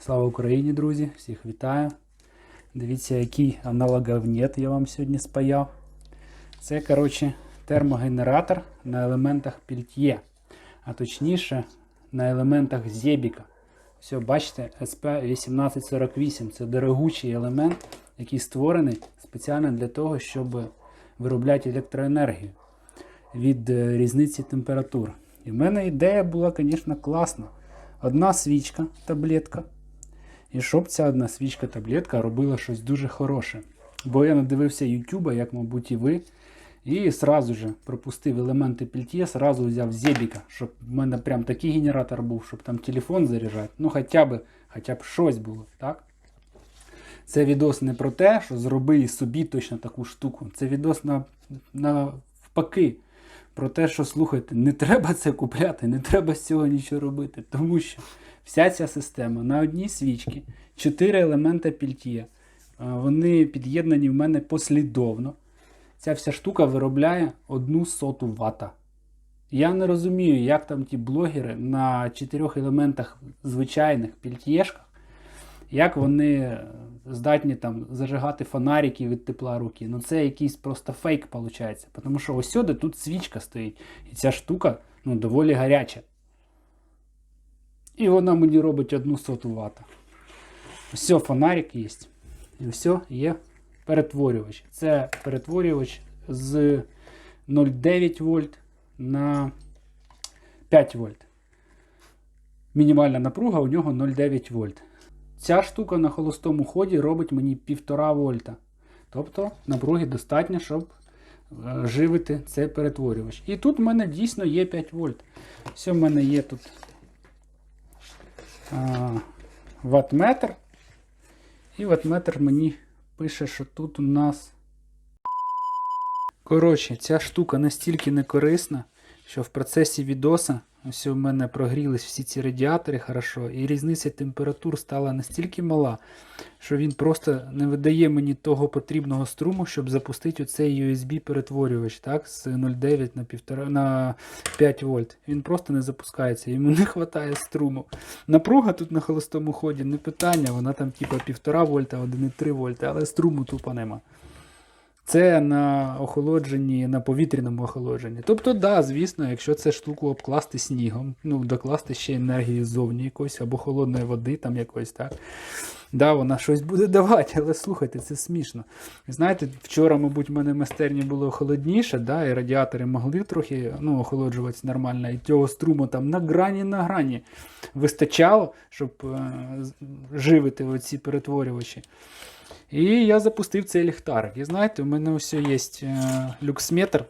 Слава Україні, друзі! Всіх вітаю. Дивіться, який аналоговнет я вам сьогодні спаяв. Це, коротше, термогенератор на елементах пільтє, а точніше на елементах зебіка. Все, бачите, SP1848 це дорогучий елемент, який створений спеціально для того, щоб виробляти електроенергію від е, різниці температур. І в мене ідея була, звісно, класна. Одна свічка, таблетка. І щоб ця одна свічка таблетка робила щось дуже хороше. Бо я надивився Ютуба, як, мабуть, і ви. І сразу же пропустив елементи пільтє, сразу взяв зебіка, щоб в мене прям такий генератор був, щоб там телефон заряджати. Ну, хоча б, хоча б щось було, так? Це відос не про те, що зроби собі точно таку штуку. Це відос на, навпаки. Про те, що слухайте, не треба це купляти, не треба з цього нічого робити. Тому що вся ця система на одній свічці, чотири елемента пільтє, вони під'єднані в мене послідовно. Ця вся штука виробляє одну соту вата. Я не розумію, як там ті блогери на чотирьох елементах звичайних пільтєшках, як вони здатні там зажигати фонарики від тепла руки. Ну це якийсь просто фейк виходить. Тому що ось сюди тут свічка стоїть. І ця штука ну, доволі гаряча. І вона мені робить одну соту вата. Все, фонарик є. І все, є перетворювач. Це перетворювач з 0,9 вольт на 5 вольт. Мінімальна напруга у нього 0,9 вольт. Ця штука на холостому ході робить мені 1,5 вольта. Тобто напруги достатньо, щоб е, живити цей перетворювач. І тут в мене дійсно є 5 вольт. Все в мене є тут а, ваттметр. І ваттметр мені пише, що тут у нас. Коротше, ця штука настільки не корисна, що в процесі відоса ось у мене прогрілись всі ці радіатори хорошо, і різниця температур стала настільки мала, що він просто не видає мені того потрібного струму, щоб запустити оцей USB-перетворювач так, з 0,9 на 1,5 на 5 вольт. Він просто не запускається, йому не вистачає струму. Напруга тут на холостому ході не питання, вона там типа 1,5 вольта, 1,3 вольта, але струму тупо нема. Це на охолодженні, на повітряному охолодженні. Тобто, да, звісно, якщо це штуку обкласти снігом, ну, докласти ще енергії ззовні якоїсь, або холодної води там якоїсь, так. Да, вона щось буде давати, але слухайте, це смішно. Знаєте, вчора, мабуть, в мене в майстерні було холодніше, да, і радіатори могли трохи ну, охолоджуватися нормально, і цього струму там на грані на грані вистачало, щоб е, живити оці перетворювачі. І я запустив цей ліхтарик. І знаєте, у мене ось є е, люксметр.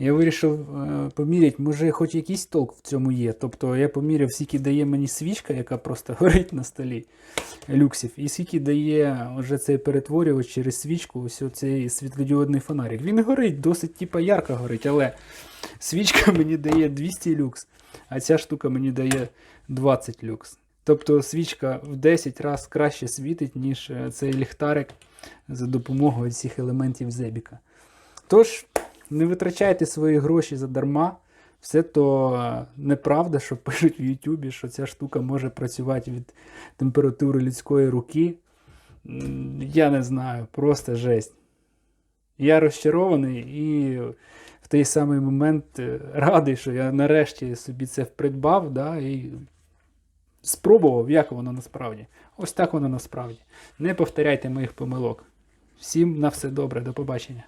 Я вирішив е, поміряти, може хоч якийсь толк в цьому є. Тобто я поміряв, скільки дає мені свічка, яка просто горить на столі люксів, і скільки дає вже цей перетворювач через свічку, ось цей світлодіодний фонарик. Він горить, досить типа, ярко горить, але свічка мені дає 200 люкс, а ця штука мені дає 20 люкс. Тобто свічка в 10 разів краще світить, ніж е, цей ліхтарик за допомогою цих елементів зебіка. Тож, не витрачайте свої гроші задарма. Все то е, неправда, що пишуть в Ютубі, що ця штука може працювати від температури людської руки. Я не знаю, просто жесть. Я розчарований і в той самий момент е, радий, що я нарешті собі це придбав. Да, і спробував, як воно насправді. Ось так воно насправді. Не повторяйте моїх помилок. Всім на все добре, до побачення.